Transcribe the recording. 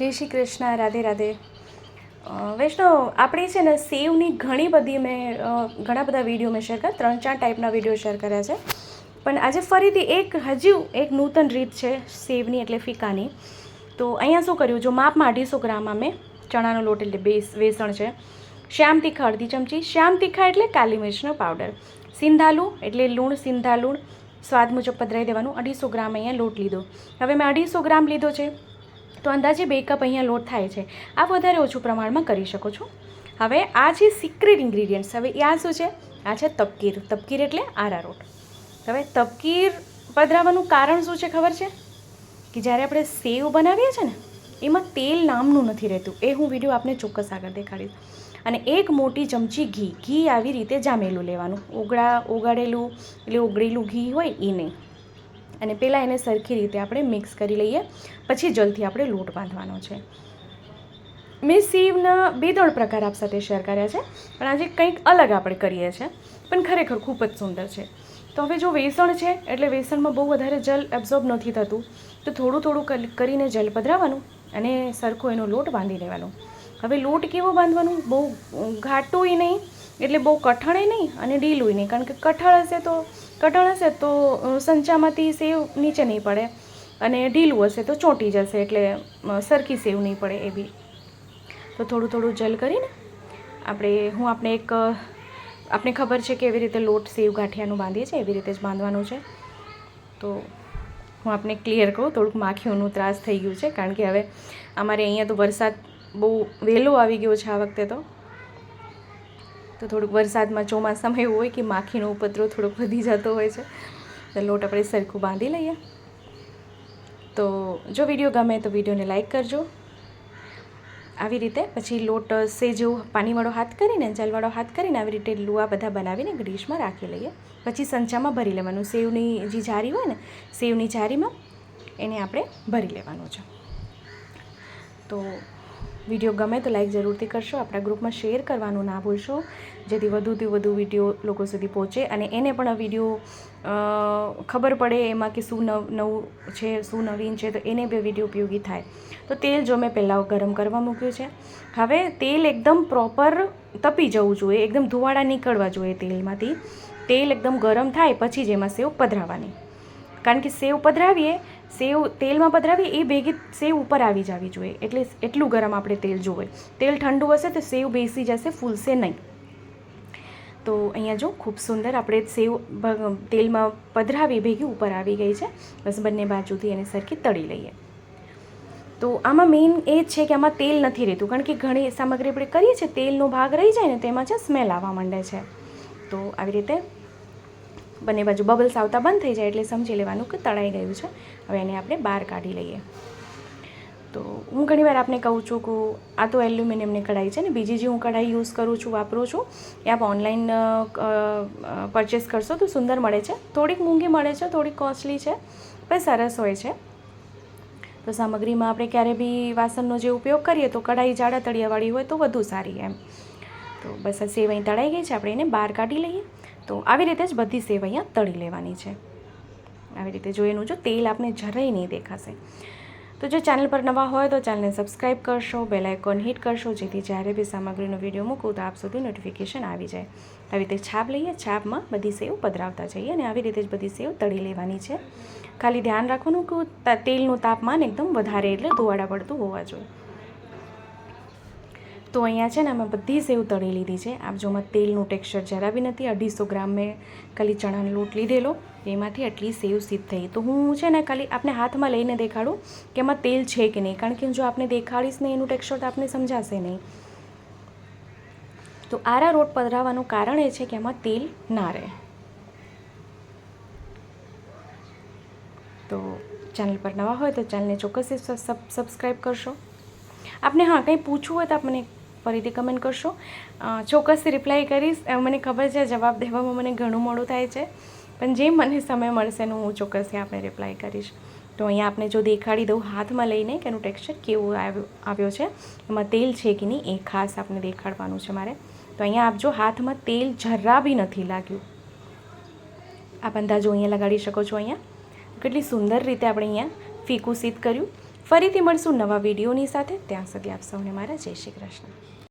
જય શ્રી કૃષ્ણ, રાધે રાધે. વૈષ્ણવ, આપણી છે ને સેવની ઘણી બધી મેં ઘણા બધા વીડિયો મેં શેર કર્યા, ત્રણ ચાર ટાઈપના વીડિયો શેર કર્યા છે. પણ આજે ફરીથી એક, હજુ એક નૂતન રીત છે સેવની એટલે ફીકાની. તો અહીંયા શું કર્યું? જો માપમાં અઢીસો ગ્રામમાં મેં ચણાનો લોટ એટલે બેસ વેસણ છે. શ્યામ તીખા અડધી ચમચી. શ્યામ તીખા એટલે કાલી મિર્ચનો પાવડર સિંધાલું એટલે લૂણ સિંધા લૂણ સ્વાદ મુજબ પધરાઈ દેવાનું. અઢીસો ગ્રામ અહીંયા લોટ લીધો. હવે મેં અઢીસો ગ્રામ લીધો છે. તો અંદાજે બે કપ અહીંયા લોટ થાય છે. આ વધારે ઓછું પ્રમાણમાં કરી શકો છો. હવે આ છે સિક્રેટ ઇન્ગ્રીડિયન્ટ્સ હવે આ શું છે? આ છે તપકીર. તપકીર એટલે આરારોટ હવે તપકીર પધરાવવાનું કારણ શું છે ખબર છે? કે જ્યારે આપણે સેવ બનાવીએ છીએ ને, એમાં તેલ નામનું નથી રહેતું. એ હું વીડિયો આપને ચોક્કસ આગળ દેખાડીશ. અને એક મોટી ચમચી ઘી. ઘી આવી રીતે જામેલું લેવાનું. ઓગળા ઓગાળેલું એટલે ઓગળેલું ઘી હોય એ નહીં. અને પહેલાં એને સરખી રીતે આપણે મિક્સ કરી લઈએ. પછી જલથી આપણે લોટ બાંધવાનો છે. મેં સેવના બે ત્રણ પ્રકાર આપ સાથે શેર કર્યા છે, પણ આજે કંઈક અલગ આપણે કરીએ છીએ, પણ ખરેખર ખૂબ જ સુંદર છે. તો હવે જો વેસણ છે, એટલે વેસણમાં બહુ વધારે જલ એબ્ઝોર્બ નથી થતું, તો થોડું થોડું કરીને જલ પધરાવવાનું અને સરખો એનો લોટ બાંધી લેવાનો. હવે લોટ કેવો બાંધવાનું? બહુ ઘાટુંય નહીં, એટલે બહુ કઠણે નહીં અને ઢીલુંય નહીં, કારણ કે કઠણ હશે તો કઠણ હશે તો સંચામાંથી સેવ નીચે નહીં પડે અને ઢીલું હશે તો ચોંટી જશે એટલે સરખી સેવ નહીં પડે એવી તો થોડું થોડું જલ કરીને આપણે, હું આપણે એક આપણે ખબર છે કે એવી રીતે લોટ સેવ ગાંઠિયાનું બાંધીએ છીએ, એવી રીતે જ બાંધવાનું છે. તો હું આપને ક્લિયર કહું, થોડુંક માખીઓનું ત્રાસ થઈ ગયું છે, કારણ કે હવે અમારે અહીંયા તો વરસાદ બહુ વહેલો આવી ગયો છે આ વખતે તો. તો થોડુંક વરસાદમાં ચોમાસામાં એવું હોય કે માખીનો ઉપદ્રવ થોડોક વધી જતો હોય છે. તો લોટ આપણે સરખું બાંધી લઈએ. તો જો વીડિયો ગમે તો વિડીયોને લાઈક કરજો. આવી રીતે પછી લોટ સેજો પાણીવાળો હાથ કરીને, જલવાળો હાથ કરીને આવી રીતે લુઆ બધા બનાવીને ગ્રીશમાં રાખી લઈએ. પછી સંચામાં ભરી લેવાનું. સેવની જે જારી હોય ને, સેવની જારીમાં એને આપણે ભરી લેવાનું છે. તો વીડિયો ગમે તો લાઈક જરૂરથી કરશો. આપણા ગ્રુપમાં શેર કરવાનું ના ભૂલશો. જેથી વધુથી વધુ વીડિયો લોકો સુધી પહોંચે અને એને પણ આ વીડિયો ખબર પડે એમાં કે શું નવ, નવું છે, શું નવીન છે, તો એને બી વીડિયો ઉપયોગી થાય. તો તેલ જો મેં પહેલાં ગરમ કરવા મૂક્યું છે. હવે તેલ એકદમ પ્રોપર તપી જવું જોઈએ. એકદમ ધુવાડા નીકળવા જોઈએ તેલમાંથી. તેલ એકદમ ગરમ થાય પછી જ એમાં સેવ પધરાવાની. કારણ કે સેવ પધરાવીએ સેવ તેલમાં પધરાવીએ, એ ભેગી સેવ ઉપર આવી જવી જોઈએ. એટલે એટલું ગરમ આપણે તેલ જોવે. તેલ ઠંડુ હશે તો સેવ બેસી જશે, ફૂલશે નહીં. તો અહીંયા જો, ખૂબ સુંદર આપણે સેવ તેલમાં પધરાવી ભેગી ઉપર આવી ગઈ છે. બસ બંને બાજુથી એને સરખી તળી લઈએ. તો આમાં મેઇન એ જ છે કે આમાં તેલ નથી રહેતું. કારણ કે ઘણી સામગ્રી આપણે કરીએ છીએ, તેલનો ભાગ રહી જાય ને તેમાં છે સ્મેલ આવવા માંડે છે. તો આવી રીતે બંને બાજુ બબલ્સ આવતા બંધ થઈ જાય એટલે સમજી લેવાનું કે તળાઈ ગયું છે. હવે એને આપણે બહાર કાઢી લઈએ. તો હું ઘણીવાર આપને કહું છું કે આ તો એલ્યુમિનિયમની કઢાઈ છે ને, બીજી જે હું કઢાઈ યુઝ કરું છું, વાપરું છું, એ આપ ઓનલાઈન પરચેસ કરશો તો સુંદર મળે છે. થોડીક મોંઘી મળે છે, થોડીક કોસ્ટલી છે, પણ સરસ હોય છે. તો સામગ્રીમાં આપણે ક્યારે બી વાસણનો જે ઉપયોગ કરીએ તો કઢાઈ જાડા તળિયાવાળી હોય તો વધુ સારી એમ. તો બસ આ સેવાઈ તળાઈ ગઈ છે, આપણે એને બહાર કાઢી લઈએ. તો આવી રીતે જ બધી સેવ અહીંયા તળી લેવાની છે. આવી રીતે જો એનું જો, તેલ આપને જરાય નહીં દેખાશે. તો જો ચેનલ પર નવા હોય તો ચેનલને સબસ્ક્રાઈબ કરશો બેલ આઇકોન હિટ કરશો, જેથી જ્યારે બી સામગ્રીનો વીડિયો મૂકું તો આપ સુધી નોટિફિકેશન આવી જાય. આવી રીતે છાપ લઈએ, છાપમાં બધી સેવ પધરાવતા જઈએ અને આવી રીતે જ બધી સેવ તળી લેવાની છે. ખાલી ધ્યાન રાખવાનું કે તેલનું તાપમાન એકદમ વધારે એટલે ધોવાડા પડતું હોવા જોઈએ. તો અહીંયા છે ને અમે બધી સેવ તળી લીધી છે. આપ જોમાં તેલનું ટેક્સચર જરા બી નથી, અઢીસો ગ્રામ મેં ખાલી ચણાનો લોટ લીધેલો. એમાંથી આટલી સેવ સિદ્ધ થઈ. તો હું છે ને ખાલી આપને હાથમાં લઈને દેખાડું કે એમાં તેલ છે કે નહીં. કારણ કે જો આપને દેખાડીશ ને એનું ટેક્સચર તો આપને સમજાશે નહીં. તો આરા રોટ પધરાવાનું કારણ એ છે કે એમાં તેલ ના રહે. તો ચેનલ પર નવા હોય તો ચેનલને ચોક્કસથી સબસ્ક્રાઈબ કરશો. આપને હા, કંઈ પૂછવું હોય તો આપ મને ફરીથી કમેન્ટ કરશો. ચોક્કસથી રિપ્લાય કરીશ. મને ખબર છે, જવાબ દેવામાં મને ઘણું મોડું થાય છે. પણ જે મને સમય મળશે એનું હું ચોક્કસથી આપને રિપ્લાય કરીશ. તો અહીંયા આપણે જો દેખાડી દઉં હાથમાં લઈને કે એનું ટેક્સચર કેવું આવ્યું છે. એમાં તેલ છે કે નહીં એ ખાસ આપણે દેખાડવાનું છે મારે. તો અહીંયા આપજો હાથમાં તેલ જરા બી નથી લાગ્યું. આપ અંદાજો અહીંયા લગાડી શકો છો અહીંયા. કેટલી સુંદર રીતે આપણે અહીંયા ફીકું સીધ કર્યું. ફરીથી મળશું નવા વિડીયોની સાથે. ત્યાં સુધી આપ સૌને મારા જય શ્રી કૃષ્ણ.